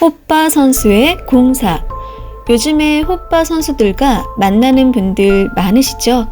호빠 선수의 공사. 요즘에 호빠 선수들과 만나는 분들 많으시죠?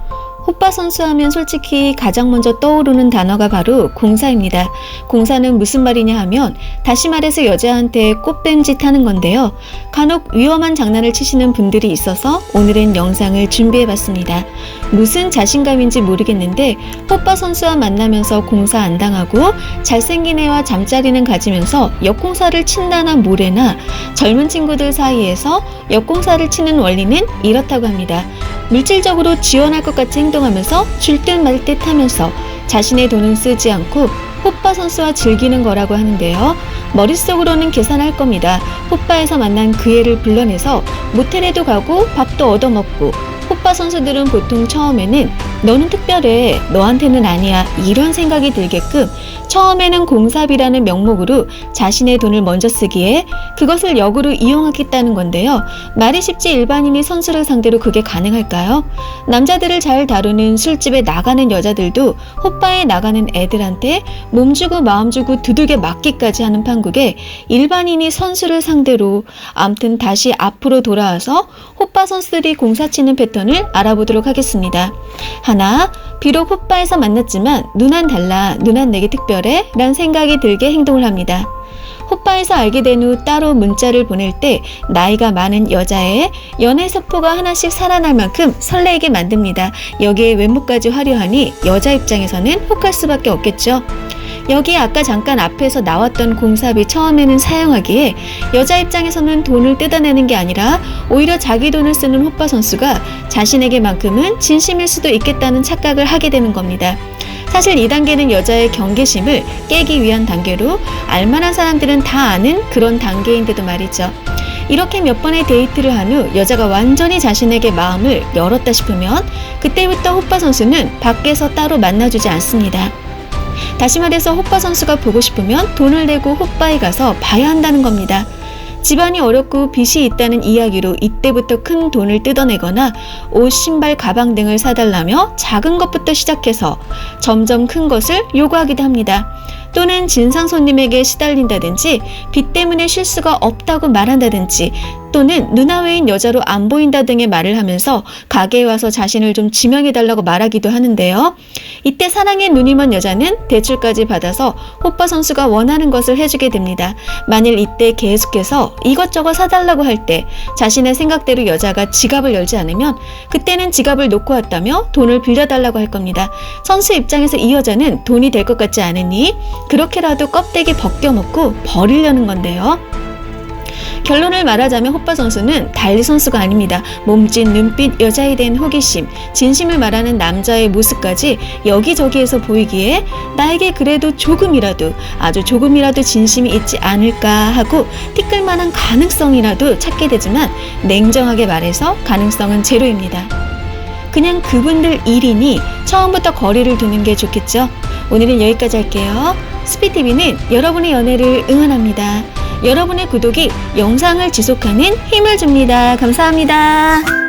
호빠 선수 하면 솔직히 가장 먼저 떠오르는 단어가 바로 공사입니다. 공사는 무슨 말이냐 하면 다시 말해서 여자한테 꽃뱀짓 하는 건데요. 간혹 위험한 장난을 치시는 분들이 있어서 오늘은 영상을 준비해 봤습니다. 무슨 자신감인지 모르겠는데 호빠 선수와 만나면서 공사 안 당하고 잘생긴 애와 잠자리는 가지면서 역공사를 친다나 뭐래나 젊은 친구들 사이에서 역공사를 치는 원리는 이렇다고 합니다. 물질적으로 지원할 것 같이 행동하면서 줄 듯 말 듯 하면서 자신의 돈은 쓰지 않고 호빠 선수와 즐기는 거라고 하는데요. 머릿속으로는 계산할 겁니다. 호빠에서 만난 그 애를 불러내서 모텔에도 가고 밥도 얻어먹고 호빠 선수들은 보통 처음에는 너는 특별해 너한테는 아니야 이런 생각이 들게끔 처음에는 공사비라는 명목으로 자신의 돈을 먼저 쓰기에 그것을 역으로 이용하겠다는 건데요. 말이 쉽지 일반인이 선수를 상대로 그게 가능할까요? 남자들을 잘 다루는 술집에 나가는 여자들도 호빠에 나가는 애들한테 몸 주고 마음 주고 두들겨 맞기까지 하는 판국에 일반인이 선수를 상대로 암튼 다시 앞으로 돌아와서 호빠 선수들이 공사치는 패턴을 알아보도록 하겠습니다. 하나, 비록 호빠에서 만났지만 눈안 달라, 눈안 내게 특별해? 란 생각이 들게 행동을 합니다. 호빠에서 알게 된 후 따로 문자를 보낼 때 나이가 많은 여자의 연애 속포가 하나씩 살아날 만큼 설레게 만듭니다. 여기에 외모까지 화려하니 여자 입장에서는 혹할 수밖에 없겠죠. 여기 아까 잠깐 앞에서 나왔던 공사비 처음에는 사용하기에 여자 입장에서는 돈을 뜯어내는 게 아니라 오히려 자기 돈을 쓰는 호빠 선수가 자신에게만큼은 진심일 수도 있겠다는 착각을 하게 되는 겁니다. 사실 이 단계는 여자의 경계심을 깨기 위한 단계로 알만한 사람들은 다 아는 그런 단계인데도 말이죠. 이렇게 몇 번의 데이트를 한 후 여자가 완전히 자신에게 마음을 열었다 싶으면 그때부터 호빠 선수는 밖에서 따로 만나주지 않습니다. 다시 말해서 호빠 선수가 보고 싶으면 돈을 내고 호빠에 가서 봐야 한다는 겁니다. 집안이 어렵고 빚이 있다는 이야기로 이때부터 큰 돈을 뜯어내거나 옷, 신발, 가방 등을 사달라며 작은 것부터 시작해서 점점 큰 것을 요구하기도 합니다. 또는 진상 손님에게 시달린다든지 빚 때문에 쉴 수가 없다고 말한다든지 또는 누나 외인 여자로 안 보인다 등의 말을 하면서 가게에 와서 자신을 좀 지명해달라고 말하기도 하는데요. 이때 사랑의 눈이 먼 여자는 대출까지 받아서 호빠 선수가 원하는 것을 해주게 됩니다. 만일 이때 계속해서 이것저것 사달라고 할 때 자신의 생각대로 여자가 지갑을 열지 않으면 그때는 지갑을 놓고 왔다며 돈을 빌려달라고 할 겁니다. 선수 입장에서 이 여자는 돈이 될 것 같지 않으니 그렇게라도 껍데기 벗겨먹고 버리려는 건데요. 결론을 말하자면 호빠 선수는 달리 선수가 아닙니다. 몸짓, 눈빛, 여자에 대한 호기심, 진심을 말하는 남자의 모습까지 여기저기에서 보이기에 나에게 그래도 조금이라도 아주 조금이라도 진심이 있지 않을까 하고 티끌만한 가능성이라도 찾게 되지만 냉정하게 말해서 가능성은 제로입니다. 그냥 그분들 일이니 처음부터 거리를 두는 게 좋겠죠. 오늘은 여기까지 할게요. 스피TV는 여러분의 연애를 응원합니다. 여러분의 구독이 영상을 지속하는 힘을 줍니다. 감사합니다.